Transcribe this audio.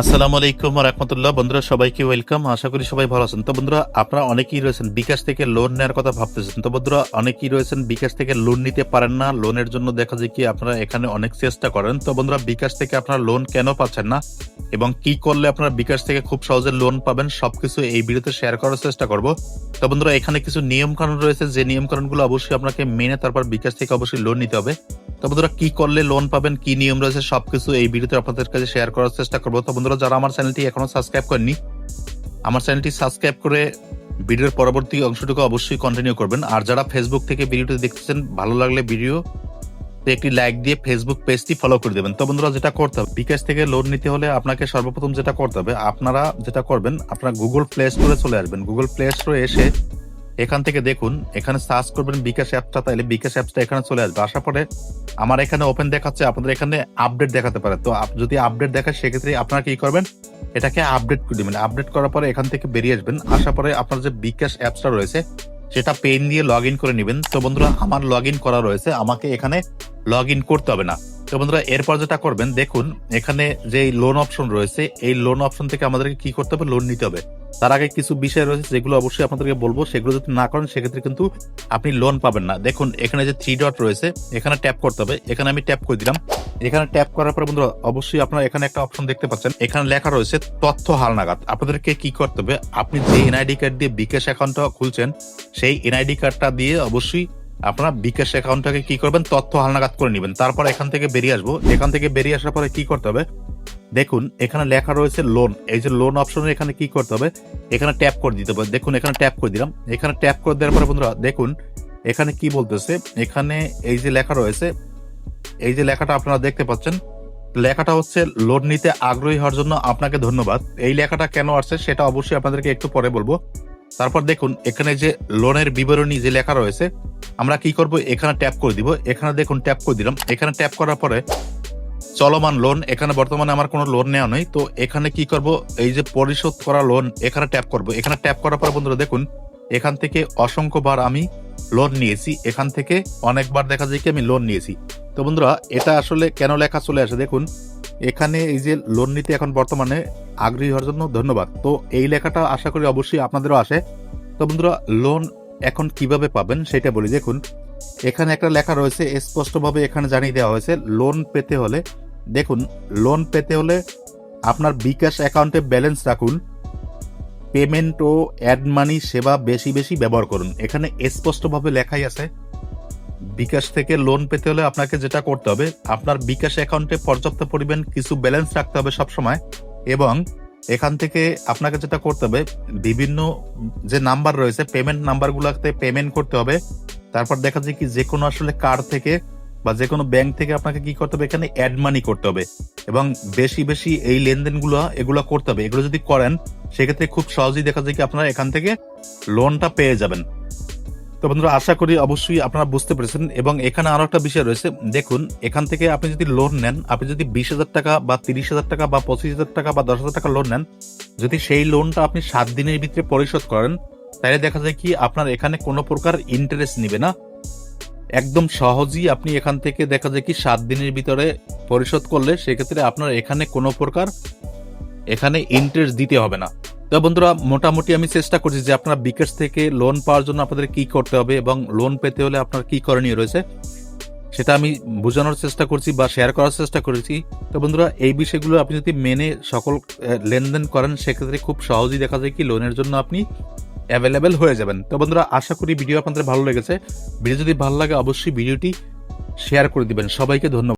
আসসালামু আলাইকুম রহমতুল্লাহ। বন্ধুরা, সবাইকে ওয়েলকাম। আশা করি সবাই ভালো আছেন। তো বন্ধুরা, আপনারা অনেকেই রয়েছেন বিকাশ থেকে লোন নেওয়ার কথা ভাবতেছেন। তো বন্ধুরা, অনেকেই রয়েছেন বিকাশ থেকে লোন নিতে পারেন না। লোনের জন্য দেখা যায় কি আপনারা এখানে অনেক চেষ্টা করেন। তো বন্ধুরা, বিকাশ থেকে আপনারা লোন কেন পাচ্ছেন না? এবং কি করলে আপনারা বিকাশ থেকে খুব সহজে লোন পাবেন? সবকিছু এই ভিডিওতে শেয়ার করার চেষ্টা করব। তো বন্ধুরা, এখানে কিছু নিয়ম কানুন রয়েছে। যে নিয়ম কানুনগুলো অবশ্যই আপনাকে মেনে তারপর বিকাশ থেকে অবশ্যই লোন নিতে হবে। তো বন্ধুরা, কি করলে লোন পাবেন, কি নিয়ম রয়েছে, সবকিছু এই ভিডিওতে আপনাদের কাছে শেয়ার করার চেষ্টা করব। তো বন্ধুরা, যারা আমার চ্যানেলটি এখনও সাবস্ক্রাইব করেননি, আমার চ্যানেলটি সাবস্ক্রাইব করে ভিডিওর পরবর্তী অংশটুকু অবশ্যই কন্টিনিউ করবেন। আর যারা ফেসবুক থেকে ভিডিওটি দেখতেছেন, ভালো লাগলে ভিডিও একটি লাইক দিয়ে ফেসবুক পেজটি ফলো করে দেবেন। তো বন্ধুরা, যেটা করতে হবে, বিকাশ থেকে লোন নিতে হলে আপনাকে সর্বপ্রথম যেটা করতে হবে, আপনারা যেটা করবেন, আপনারা গুগল প্লে স্টোরে চলে আসবেন। গুগল প্লে স্টোরে এসে এখান থেকে দেখুন, এখানে সার্চ করবেন বিকাশ অ্যাপটা তাহলে বিকাশ অ্যাপসটা এখানে চলে আসবে। আসার পরে আমার এখানে ওপেন দেখাচ্ছে, আপনাদের এখানে আপডেট দেখাতে পারে। তো যদি আপডেট দেখায়, সেক্ষেত্রে আপনারা কি করবেন? এটাকে আপডেট করে আপডেট করার পরে এখান থেকে বেরিয়ে আসবেন। আসার পরে আপনার যে বিকাশ অ্যাপসটা রয়েছে, সেটা পেন দিয়ে লগ ইন করে নেবেন। তো বন্ধুরা, আমার লগ ইন করা রয়েছে। আমাকে এখানে লগ ইন করতে হবে না। তো বন্ধুরা, এরপর যেটা করবেন, দেখুন, এখানে যে লোন অপশন রয়েছে, এই লোন অপশন থেকে আমাদেরকে কি করতে হবে? লোন নিতে হবে। তার আগে কিছু বিষয় রয়েছে যেগুলো অবশ্যই আপনাদেরকে বলব। সেগুলো যদি না করেন, সেক্ষেত্রে কিন্তু আপনি লোন পাবেন না। দেখুন, এখানে যে থ্রি ডট রয়েছে, এখানে ট্যাপ করতে হবে। এখানে আমি ট্যাপ করে দিলাম। এখানে ট্যাপ করার পরে বন্ধুরা, অবশ্যই আপনারা এখানে একটা অপশন দেখতে পাচ্ছেন। এখানে লেখা রয়েছে, তথ্য হালনাগাদ। আপনাদেরকে কি করতে হবে? আপনি যে এনআইডি কার্ড দিয়ে বিকাশ অ্যাকাউন্টটা খুলছেন, সেই এনআইডি কার্ডটা দিয়ে অবশ্যই আপনার বিকাশ অ্যাকাউন্টটাকে কি করবেন? তথ্য হালনাগাদ করে নেবেন। তারপর এখান থেকে বেরিয়ে আসব। এখান থেকে বেরিয়ে আসার পরে কি করতে হবে? দেখুন, এখানে লেখা রয়েছে লোন এই যে লোন অপশনে এখানে কি করতে হবে? এখানে ট্যাপ করে দিতে হবে। দেখুন, এখানে ট্যাপ করে দিলাম। এখানে ট্যাপ করে দেওয়ার পরে বন্ধুরা, দেখুন, এখানে কি বলতেছে? এখানে এই যে লেখা রয়েছে, এই যে লেখাটা আপনারা দেখতে পাচ্ছেন, লেখাটা হচ্ছে লোন নিতে আগ্রহী হওয়ার জন্য আপনাকে ধন্যবাদ। এই লেখাটা কেন আসছে সেটা অবশ্যই আপনাদেরকে একটু পরে বলব। তারপর দেখুন, এখানে যে লোনের বিবরণী যে লেখা রয়েছে, আমরা কি করব? এখানে ট্যাপ করে দিব। এখানে দেখুন ট্যাপ করে দিলাম। এখানে ট্যাপ করার পরে চলমান লোন এখানে বর্তমানে আমার কোনো লোন নেওয়া নেই, তো এখানে কি করব? এই যে পরিশোধ করা লোন এখানে ট্যাপ করব। এখানে ট্যাপ করার পর বন্ধুরা দেখুন, এখান থেকে অসংখ্যবার আমি লোন নিয়েছি, এখান থেকে অনেকবার দেখা যায় কি আমি লোন নিয়েছি। তো বন্ধুরা, এটা আসলে কেন লেখা চলে আসে? দেখুন, এখানে এই যে লোন নিতে এখন বর্তমানে আগ্রহী হওয়ার জন্য ধন্যবাদ। তো এই লেখাটা আশা করি অবশ্যই আপনাদেরও আসে। তো বন্ধুরা লোন এখন কীভাবে পাবেন সেটা বলি। দেখুন, এখানে একটা লেখা রয়েছে, স্পষ্টভাবে এখানে জানিয়ে দেওয়া হয়েছে লোন পেতে হলে, দেখুন লোন পেতে হলে আপনার বিকাশ অ্যাকাউন্টে ব্যালেন্স রাখুন পেমেন্ট ও অ্যাড মানি সেবা বেশি বেশি ব্যবহার করুন। এখানে স্পষ্টভাবে লেখাই আছে, বিকাশ থেকে লোন পেতে হলে আপনাকে যেটা করতে হবে, আপনার বিকাশ অ্যাকাউন্টে পর্যাপ্ত পরিমাণ কিছু ব্যালেন্স রাখতে হবে সবসময়, এবং এখান থেকে আপনাকে যেটা করতে হবে, বিভিন্ন যে নাম্বার রয়েছে পেমেন্ট নাম্বার নাম্বারগুলোতে পেমেন্ট করতে হবে। তারপর দেখা যায় কি, যে কোনো আসলে কার্ড থেকে বা যে কোনো ব্যাংক থেকে আপনাকে কি করতে হবে, এখানে অ্যাড মানি করতে হবে। এবং বেশি বেশি এই লেনদেনগুলো, এগুলো করতে হবে। এগুলো যদি করেন, সেক্ষেত্রে খুব সহজেই দেখা যায় কি, আপনারা এখান থেকে লোনটা পেয়ে যাবেন। তো বন্ধুরা, আশা করি অবশ্যই আপনারা বুঝতে পেরেছেন। এবং এখানে আরও একটা বিষয় রয়েছে। দেখুন, এখান থেকে আপনি যদি লোন নেন, আপনি যদি বিশ হাজার টাকা বা তিরিশ হাজার টাকা বা পঁচিশ হাজার টাকা বা দশ হাজার টাকা লোন নেন, যদি সেই লোনটা আপনি সাত দিনের ভিতরে পরিশোধ করেন, তাহলে দেখা যায় কি আপনার এখানে কোনো প্রকার ইন্টারেস্ট নিবে না। একদম সহজেই আপনি এখান থেকে দেখা যায় কি সাত দিনের ভিতরে পরিশোধ করলে, সেক্ষেত্রে আপনার এখানে কোনো প্রকার এখানে ইন্টারেস্ট দিতে হবে না। তো বন্ধুরা, মোটামুটি আমি চেষ্টা করছি যে আপনারা বিকাশ থেকে লোন পাওয়ার জন্য আপনাদের কি করতে হবে এবং লোন পেতে হলে আপনার কি করণীয় রয়েছে, সেটা আমি বোঝানোর চেষ্টা করছি বা শেয়ার করার চেষ্টা করেছি। তো বন্ধুরা, এই বিষয়গুলো আপনি যদি মেনে সকল লেনদেন করেন, সেক্ষেত্রে খুব সহজেই দেখা যায় কি লোনের জন্য আপনি অ্যাভেলেবেল হয়ে যাবেন। তো বন্ধুরা, আশা করি ভিডিও আপনাদের ভালো লেগেছে। ভিডিও যদি ভালো লাগে, অবশ্যই ভিডিওটি শেয়ার করে দিবেন। সবাইকে ধন্যবাদ।